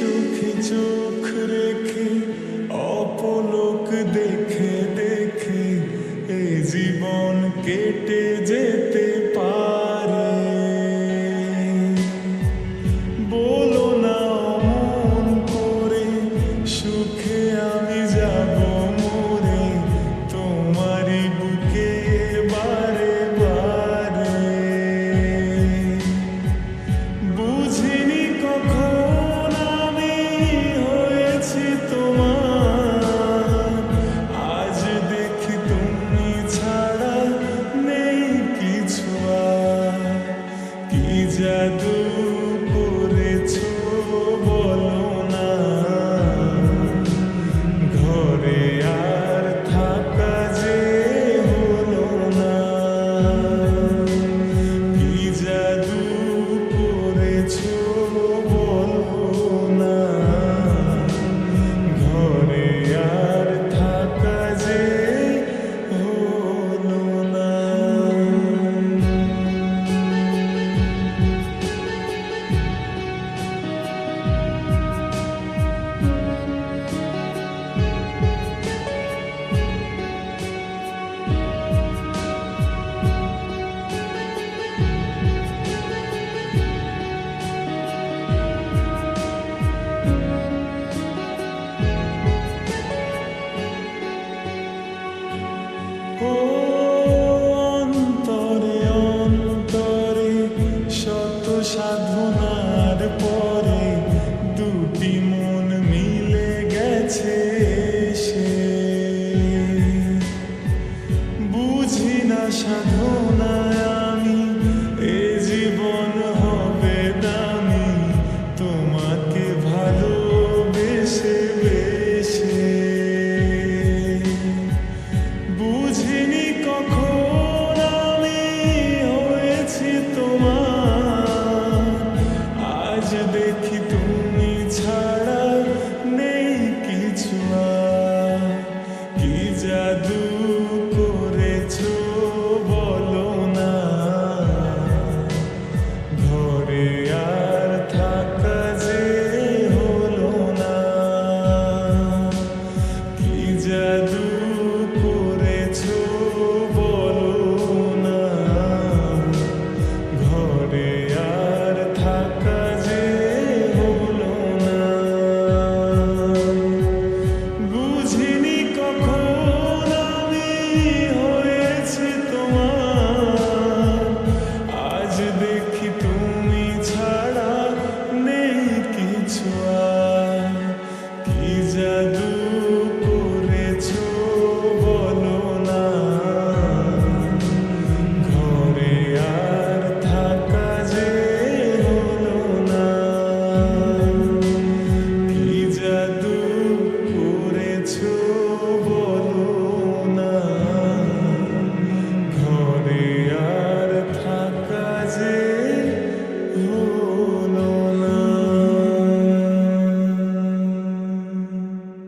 চোখে চোখ রেখে অপলোক দেখে দেখে এ জীবন কেটে যেতে পারে। me. অন্তরে অন্তরে শত সাধনার পর дяду.